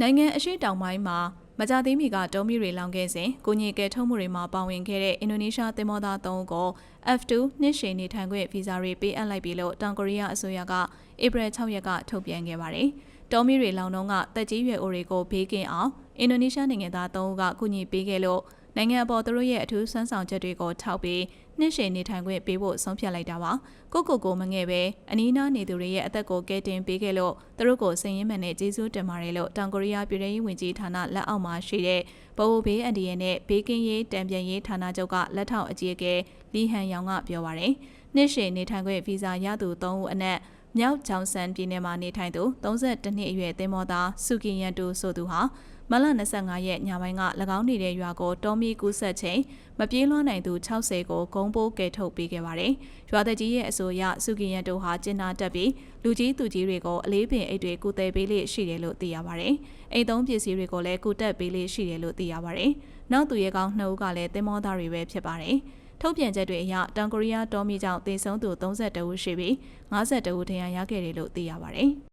နိုင်ငံအရှိတောင်ပိုင်းမှာမကြသေးမီကတုံးမီတွေလောင်ခဲ့စဉ်ကိုညင်ကဲထုတ်မှုတွေမှာပါဝင်ခဲ့တဲ့အင်ဒိုနီးရှားသင်္ဘောသား၃ဦးကို F2 နှစ်ရှည်နေထိုင်ခွင့်ဗီဇာတွေပေးအပ်လိုက်ပြီလို့တောင်ကိုရီးယားအစိုးရကဧပြီ6ရက်ကထုတ်ပြန်ခဲ့ပါတယ်။တုံးမီတွေလောင်တော့ကတက်ကြီးရွယ်အိုတွေကိုဘေးကင်းအောင်အင်ဒိုနီးရှားနိုင်ငံသား၃ဦးကကူညီပေးခဲ့လို့ နိုင်ငံအပေါ်သူတို့ရဲ့အထူးစွမ်းဆောင်ချက်တွေကိုထောက်ပြီးနှစ်ရှည်နေထိုင်ခွင့်ပေးဖို့ဆုံးဖြတ်လိုက်တာပါကိုကိုကိုမငဲ့ပဲအနီးနားနေသူတွေရဲ့အသက်ကိုကယ်တင်ပေးခဲ့လို့သူတို့ကိုစင်ရင်မှန်နဲ့ကျေးဇူးတင်ပါတယ်လို့တောင်ကိုရီးယားပြည်ထောင်စုဝန်ကြီးဌာနလက်အောက်မှာရှိတဲ့ဗဟိုဘေးအန်ဒီယန်နဲ့ဘေးကင်းရေးတံပြန်ရေးဌာနချုပ်ကလက်ထောက်အကြီးအကဲလီဟန်ယောင်ကပြောပါတယ်နှစ်ရှည်နေထိုင်ခွင့်ဗီဇာရသူ၃ဦးအနက်မြောက်ချောင်ဆန်ပြည်နယ်မှာနေထိုင်သူ32နှစ်အရွယ်သင်္ဘောသားစုကီယန်တူဆိုသူဟာ မလ25ရက်ညပိုင်းက၎င်းနေတဲ့ရွာကိုတောမီကူးဆက်ချိန်မပြေးလွှမ်းနိုင်သူ60ကိုဂုံးပိုးကယ်ထုတ်ပေးခဲ့ပါတယ်။ရွာသက်ကြီးရဲ့အဆိုအရစုကီယန်တို့ဟာကျင်းနာတက်ပြီးလူကြီးသူကြီးတွေကိုအလေးပင်အိတ်တွေကုသပေးလေးရှိတယ်လို့သိရပါတယ်။အိမ်သုံးပစ္စည်းတွေကိုလည်းကုတက်ပေးလေးရှိတယ်လို့သိရပါတယ်။နောက်သူရဲကောင်းနှစ်ဦးကလည်းတင်မောသားတွေပဲဖြစ်ပါတယ်။ထုတ်ပြန်ချက်တွေအရတောင်ကိုရီးယားတောမီကြောင့်တေဆုံးသူ32ဦးရှိပြီး52ဦးထဏ်ရာရခဲ့တယ်လို့သိရပါတယ်။